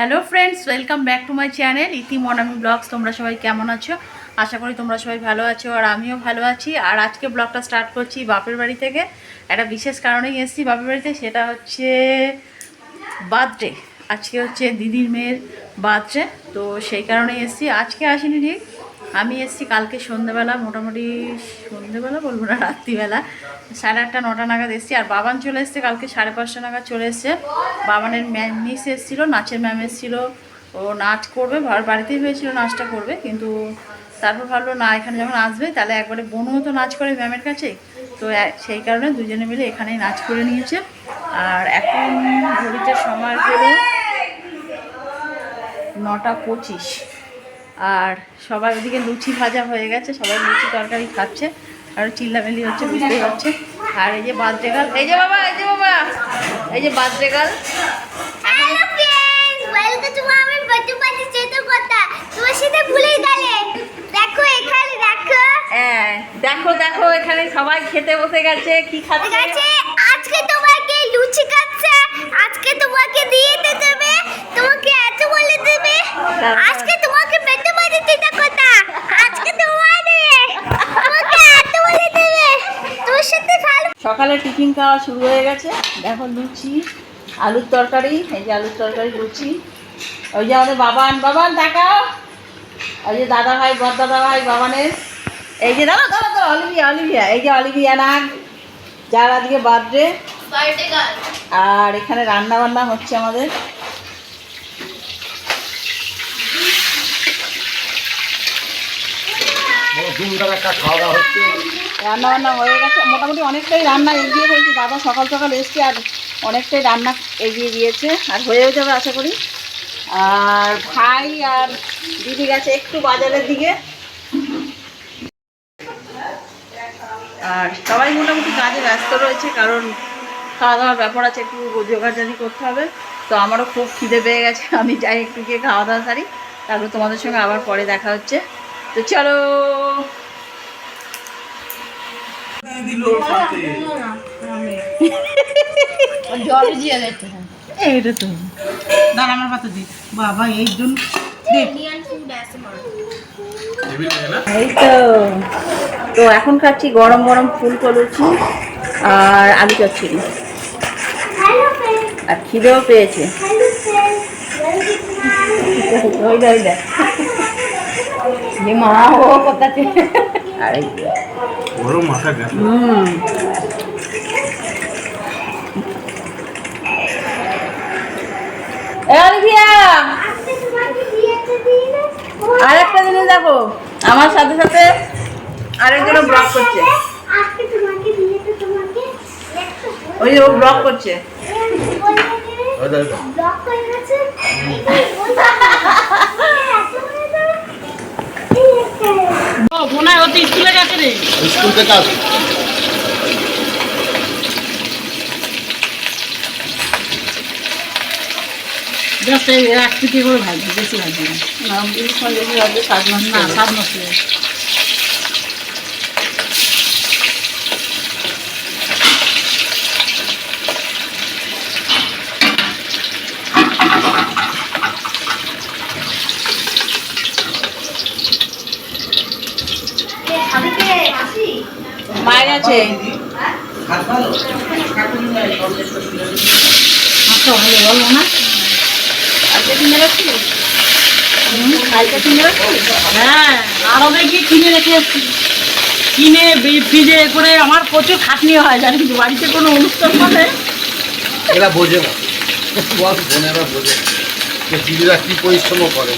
Hello friends welcome back to my channel Iti Monami blogs তোমরা সবাই কেমন আছো? আশা করি তোমরা সবাই ভালো আছো আর আমিও ভালো আছি। আর আজকে ব্লগটা স্টার্ট করছি বাপের বাড়ি থেকে। একটা বিশেষ কারণেই এসেছি বাপের বাড়িতে, সেটা হচ্ছে বার্থডে আজকে হচ্ছে দিদির মেয়ের বার্থডে তো সেই কারণেই এসেছি। আজকে আসিনি ঠিক। আমি এসেছি কালকে সন্ধ্যেবেলা, মোটামুটি সন্ধ্যেবেলা বলব না, রাত্রিবেলা। সাড়ে আটটা, নটা নাগাদ এসেছি, আর বাবান চলে এসছে কালকে সাড়ে পাঁচটা নাগাদ চলে এসছে। বাবানের ম্যাম মিস এসেছিল, নাচের ম্যাম এসেছিল, ও নাচ করবে বাড়িতেই হয়েছিল নাচটা করবে, কিন্তু তারপর ভাবলো, না, এখানে যখন আসবে, তাহলে একবারে বোনও তো নাচ করে ম্যামের কাছে। তো সেই কারণে দুজনে মিলে এখানেই নাচ করে নিয়েছে। আর এখন ঘড়িতে সময় হলো নটা পঁচিশ। আর সবাই ওদিকে লুচি ভাজা হয়ে গেছে সবাই লুচি তরকারি খাচ্ছে আর চিল্লামিল্লি হচ্ছে বুঝতেই পারছে। আর এই যে বার্থডে গাল এই যে বাবা এই যে বাবা এই যে birthday girl hello friends welcome to আমার বার্থডে পার্টি চেতো কথা তোমার সাথে ভুলেই গেলে। দেখো এখানে দেখো। হ্যাঁ দেখো দেখো এখানে সবাই খেতে বসে গেছে কি খাচ্ছে? আজকে তোমাকে লুচি খাচ্ছে আজকে তোমাকে দিয়ে দেবে তোমাকে এত বলে দেবে। আজকে তোমাকে পেটে বাড়ি দিতে কথা আজকে তোমারে তোমাকে এত বলে দেবে তোর সাথে ভালো সকালে টিফিন খাওয়া শুরু হয়ে গেছে। দেখো লুচি আলুর তরকারি এই যে আলুর তরকারি লুচি। ওই যে আমাদের বাবান বাবান দেখাও। ওই যে দাদা ভাই বর দাদা ভাই বাবানের। এই যে দাদা দাদা দাদা অলিভিয়া অলিভিয়া। এই যে অলিভিয়া নাগ যার আজকে বার্থডে। আর এখানে রান্না বান্না হচ্ছে আমাদের। খাওয়া দাওয়া হচ্ছে। রান্না বান্না হয়ে গেছে। মোটামুটি অনেকটাই রান্না এগিয়ে ফেলছি দাদা সকাল সকাল এসছে আর অনেকটাই রান্না এগিয়ে দিয়েছে। আর হয়েও যাবে আশা করি। আর ভাই আর দিদি গেছে একটু বাজারের দিকে। আর সবাই মোটামুটি কাজে ব্যস্ত রয়েছে, কারণ খাওয়া দাওয়ার ব্যাপার আছে, একটু জোগাড়জানি করতে হবে। তো আমারও খুব খিদে পেয়ে গেছে। আমি যাই একটু গিয়ে খাওয়া দাওয়া সারি। তারপর তোমাদের সঙ্গে আবার পরে দেখা হচ্ছে। তো চলো! এইটা তো। দাঁড়া আমার পাতে দি। বাবা এই জন্য। তো। তো এখন খাচ্ছি গরম গরম লুচি আর আলু চচ্চড়ি। আর খিদেও পেয়েছে। ওই দেখ দেখ। মা ও কোথাতে আর এই মাথা না আর একটা জিনিস দেখো আমার সাথে সাথে আরেকজনও ব্লগ করছে। আজকে তোমাকে দিয়েতে তোমাকে একটু ওই ও ব্লগ করছে। ব্লক হয়ে গেছে ও মনে হয় ওতে স্কুলে গেছে রে। স্কুল থেকে আসি। জাস্ট এই এক পিঠে করে ভাজবি বেশি ভাজবি না। স্বাদ নষ্ট না হয়ে যাবে। আছে আচ্ছা ভালো না। কালকে কিনে রাখছিস কালকে কিনে রাখছিস হ্যাঁ কিনে রেখে এসছি। কিনে ফ্রিজে করে আমার প্রচুর খাটনি হয় জানি কিন্তু বাড়িতে কোনো অনুষ্ঠান মানে এরা বোঝে না। বোঝে না। দিদিরা কি পরিশ্রম করে।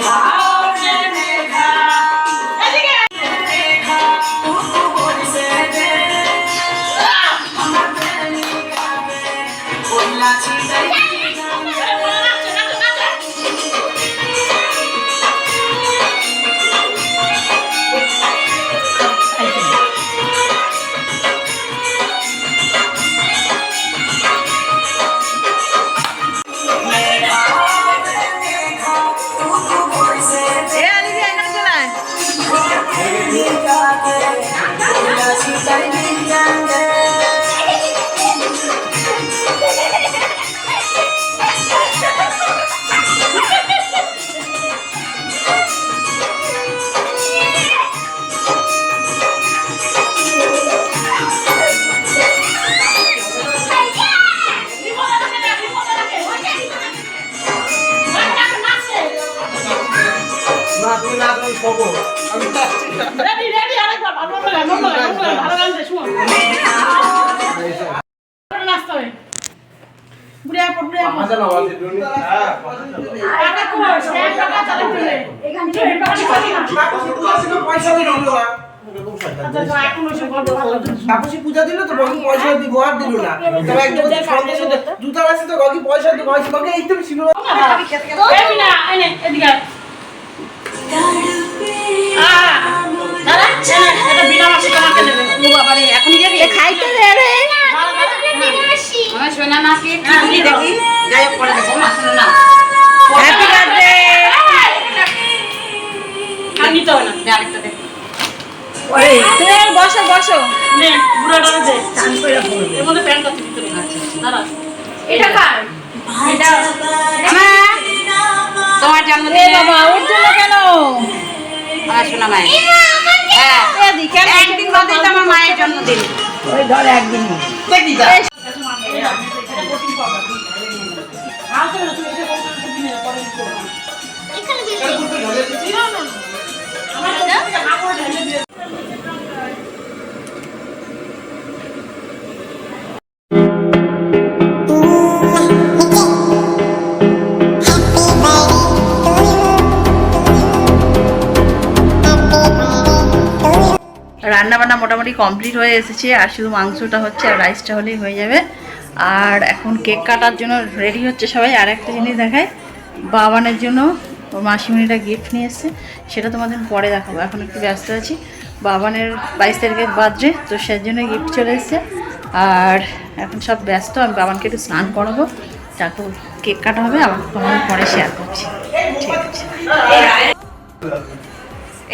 high. পয়সা দিল না। তাপসী পূজা দিল তো গগি পয়সা দিব আর দিল না তবে একদম সন্দেশ জুতা আছে তো পয়সা দিব এই তুমি ছিল? খাইতে দে রে আমার সোনা মাকে দেখি যাই দেখো শোনো না ওই ধর কমপ্লিট হয়ে এসেছে আর শুধু মাংসটা হচ্ছে আর রাইসটা হলেই হয়ে যাবে। আর এখন কেক কাটার জন্য রেডি হচ্ছে সবাই। আর একটা জিনিস দেখায় বাবানের জন্য ওর মাসিমণিটা গিফট নিয়ে এসছে, সেটা তোমাদের পরে দেখাবো। এখন একটু ব্যস্ত আছি। বাবানের বাইশ তারিখের বার্থডে তো সেই জন্য গিফট চলে এসছে। আর এখন সব ব্যস্ত, আমি বাবানকে একটু স্নান করাবো। তারপর কেক কাটা হবে, আবার তোমাদের পরে শেয়ার করছি। ঠিক আছে।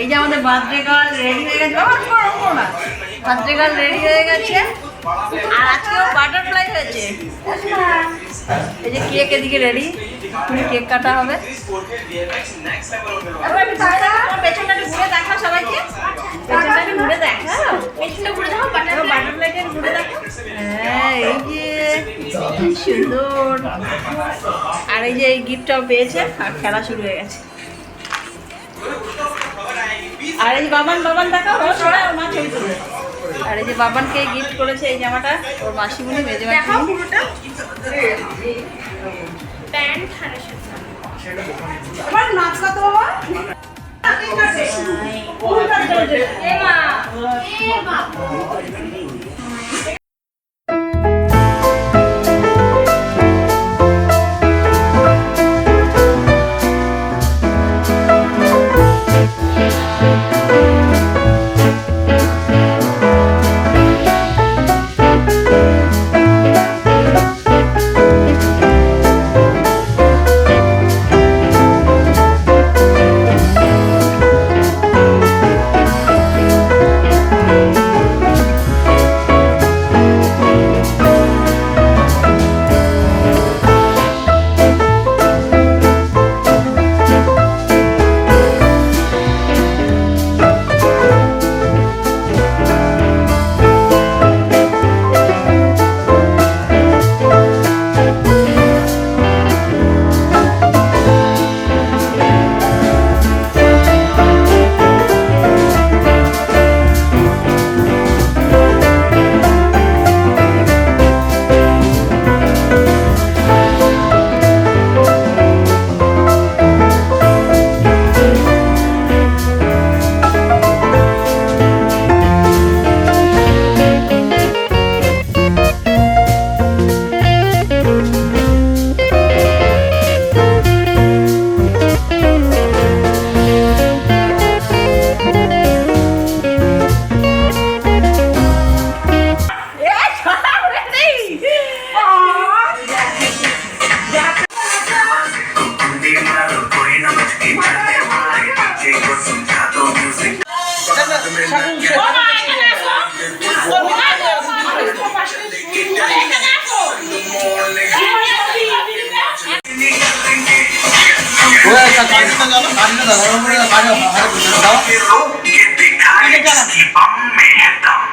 এই যে আমাদের বার্থডে গার্ল রেডি হয়ে গেছে। বাবা করো করো না। বার্থডে গার্ল রেডি হয়ে গেছে। আর আজকেও বাটারফ্লাই হয়েছে। এই যে কেক এদিকে রেডি তুমি কেক কাটা হবে। দেখাও, তোমার পেছনটা ঘুরে দেখাও সবাইকে। পেছনটা ঘুরে দেখাও পেছনটা ঘুরে দেখাও বাটারফ্লাইটা ঘুরে দেখাও। হ্যাঁ এই যে সুন্দর। আর এই যে এই গিফটটাও পেয়েছে আর খেলা শুরু হয়ে গেছে। আর এই যে বাবান বাবান দেখা সবাই ওর মা ছবি তুলবে। আর এই যে বাবানকে গিফট করেছে এই জামাটা ওর মাসিমণি মেজে মাসিমণি এবার নাচ কত বাবা? ওরা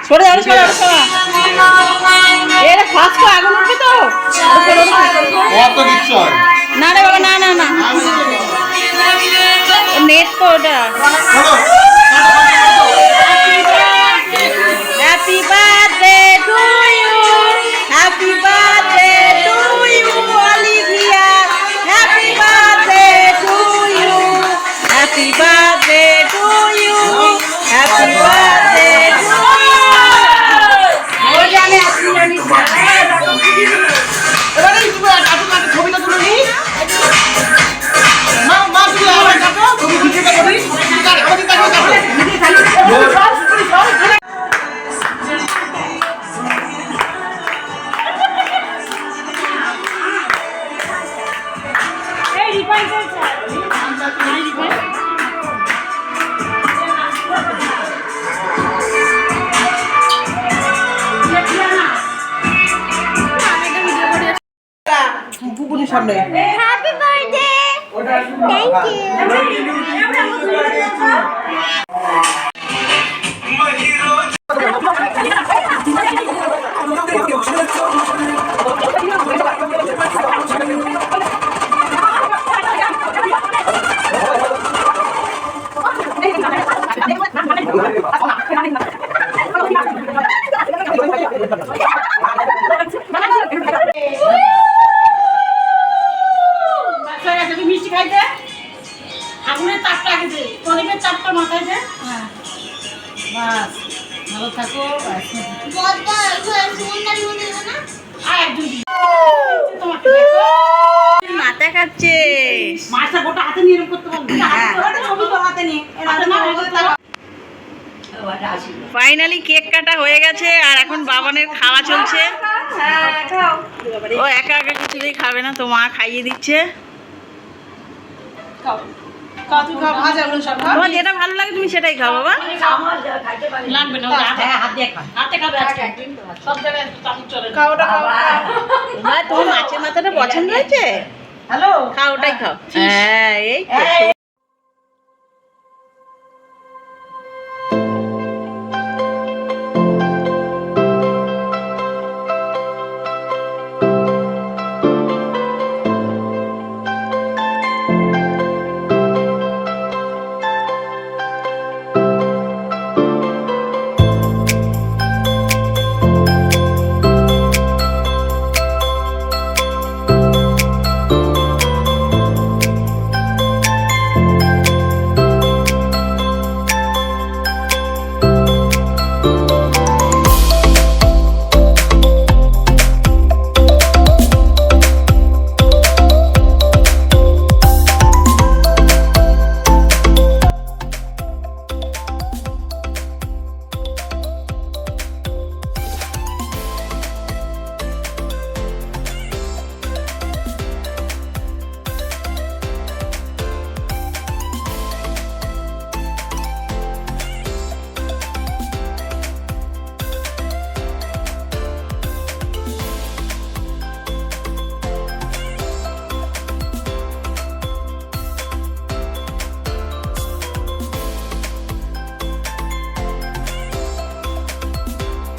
সরে যাও সরে যাও সরে। এর ফাস্ট করে আগুন উঠবে তো। দিচ্ছ না রে বাবা না না না। নেট তো ওটা। Happy birthday Thank you. Finally cake কাটা হয়ে গেছে আর এখন বাবানের খাওয়া চলছে। ও একা একা কিছুতেই খাবে না তো মা খাইয়ে দিচ্ছে। তোমার যেটা ভালো লাগে তুমি সেটাই খাও বাবা। তোমার মাছের মাথাটা পছন্দ হয়েছে? হ্যালো। খাও ওটাই খাও। হ্যাঁ এই।